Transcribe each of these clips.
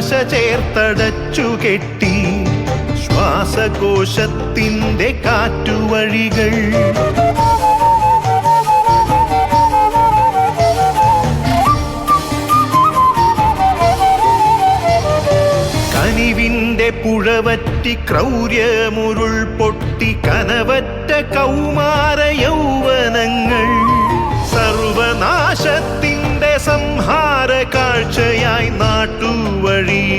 പുകക്കറപ്പശ ചേർത്തടച്ചു കെട്ടി. ശ്വാസകോശത്തിന്റെ കാറ്റുവഴികൾ. കനിവിന്റെ പുഴവറ്റി ക്രൗര്യമുരുൾ പൊട്ടി കനവറ്റ കൗമാര യൗവനങ്ങൾ. സർവനാശത്തിന്റെ സംഹാര കാഴ്ചയായി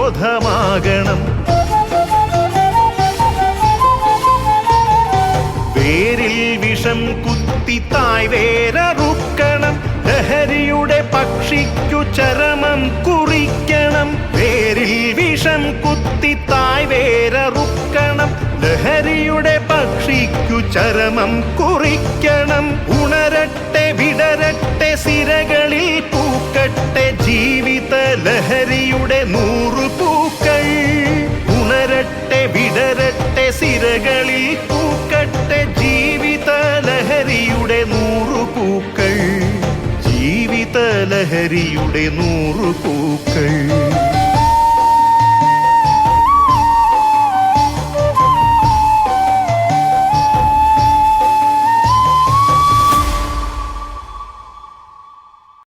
പ്രതിരോധമാകണം വേരിൽ വിഷം കുത്തി തായ് വേരറുക്കണം ലഹരിയുടെ പക്ഷിക്കു ചരമം കുറിക്കണം. വേരിൽ വിഷം കുത്തി തായ് വേരറുക്കണം ലഹരിയുടെ പക്ഷിക്കു ചരമം കുറിക്കണം. ഉണരട്ടെ പൂക്കൾ ജീവിത ലഹരിയുടെ നൂറു പൂക്കൾ